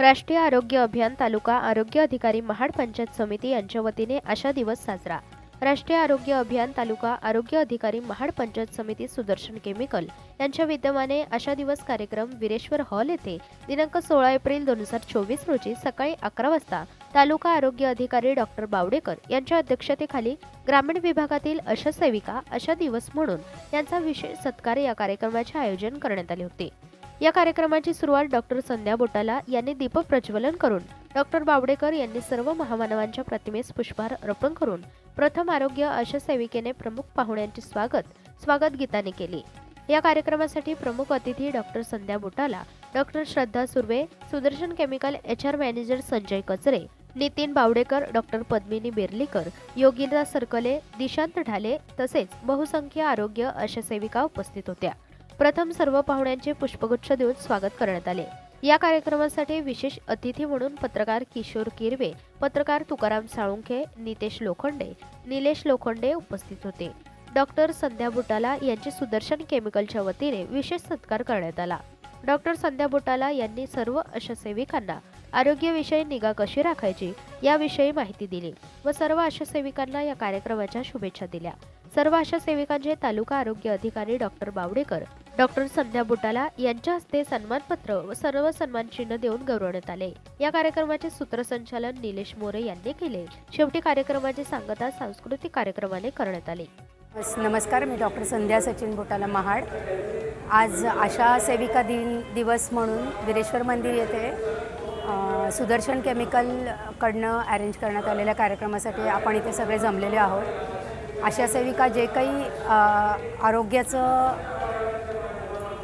राष्ट्रीय आरोग्य अभियान तालुका आरोग्य अधिकारी महाड पंचायत समिती यांच्या वतीने आशा दिवस साजरा. राष्ट्रीय आरोग्य अभियान तालुका आरोग्य अधिकारी महाड पंचायत समिती सुदर्शन केमिकल यांच्या विद्यमाने आशा दिवस कार्यक्रम विरेश्वर हॉल येथे दिनांक सोळा एप्रिल दोन हजार चोवीस रोजी सकाळी अकरा वाजता तालुका आरोग्य अधिकारी डॉक्टर बावडेकर यांच्या अध्यक्षतेखाली ग्रामीण विभागातील आशा सेविका आशा दिवस म्हणून यांचा विशेष सत्कार या कार्यक्रमाचे आयोजन करण्यात आले होते. या कार्यक्रमाची सुरुवात डॉक्टर संध्या बोटाला यांनी दीप प्रज्वलन करून डॉक्टर बावडेकर यांनी सर्व महामानवांच्या प्रतिमेस पुष्पहार अर्पण करून प्रथम आरोग्य आशा सेविकेने प्रमुख पाहुण्यांचे स्वागत स्वागत गीताने केले. या कार्यक्रमासाठी प्रमुख अतिथी doctor Sandhya Botala doctor Shraddha Surve Sudarshan chemical H R manager Sanjay Kachare Nitin Bawdekar doctor Padmini Berlikar Yogindra Sarkale Dishant Dhale तसेच बहुसंख्य आरोग्य आशा सेविका उपस्थित होत्या. प्रथम सर्व पाहुण्यांचे पुष्पगुच्छ देऊन स्वागत करण्यात आले. या कार्यक्रमासाठी विशेष अतिथी म्हणून पत्रकार किशोर किरवे पत्रकार तुकाराम साळुंखे नितेश लोखंडे निलेश लोखंडे उपस्थित होते. डॉक्टर संध्या बुटाला यांचे सुदर्शन केमिकलच्या वतीने विशेष सत्कार करण्यात आला. डॉक्टर संध्या बुटाला यांनी सर्व आशा सेविकांना आरोग्यविषयी निगा कशी राखायची याविषयी माहिती दिली व सर्व आशा सेविकांना या कार्यक्रमाच्या शुभेच्छा दिल्या. सर्व आशा सेविकांचे तालुका आरोग्य अधिकारी डॉक्टर बावडेकर डॉक्टर संध्या बुटाला यांच्या हस्ते सन्मानपत्र व सर्व सन्मान चिन्ह देऊन गौरवण्यात आले. या कार्यक्रमाचे सूत्रसंचालन निलेश मोरे यांनी केले. शेवटी कार्यक्रमाची सांगता सांस्कृतिक कार्यक्रमाने करण्यात आले. नमस्कार मी डॉक्टर संध्या सचिन बुटाला महाड. आज आशा सेविका दिन दिवस म्हणून विरेश्वर मंदिर येथे सुदर्शन केमिकलकडनं अरेंज करण्यात आलेल्या कार्यक्रमासाठी आपण इथे सगळे जमलेले आहोत. आशा सेविका जे काही आरोग्याचं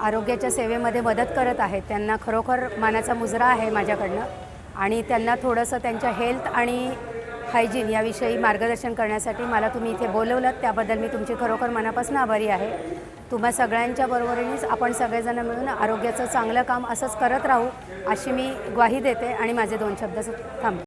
आरोग्याच्या सेवेमध्ये मदत करत आहेत. त्यांना खरोखर मानाचा मुजरा आहे माझ्याकडनं. आणि त्यांना थोडंसं त्यांच्या हेल्थ आणि हायजीन याविषयी मार्गदर्शन करण्यासाठी मला तुम्ही इथे बोलवलं त्याबद्दल मी तुमची खरोखर मनापासून आभारी आहे. तुम्हा सगळ्यांच्या बरोबरीनेच आपण सगळेजण मिळून आरोग्याचं चांगलं काम असंच करत राहू अशी मी ग्वाही देते आणि माझे दोन शब्द थांबते.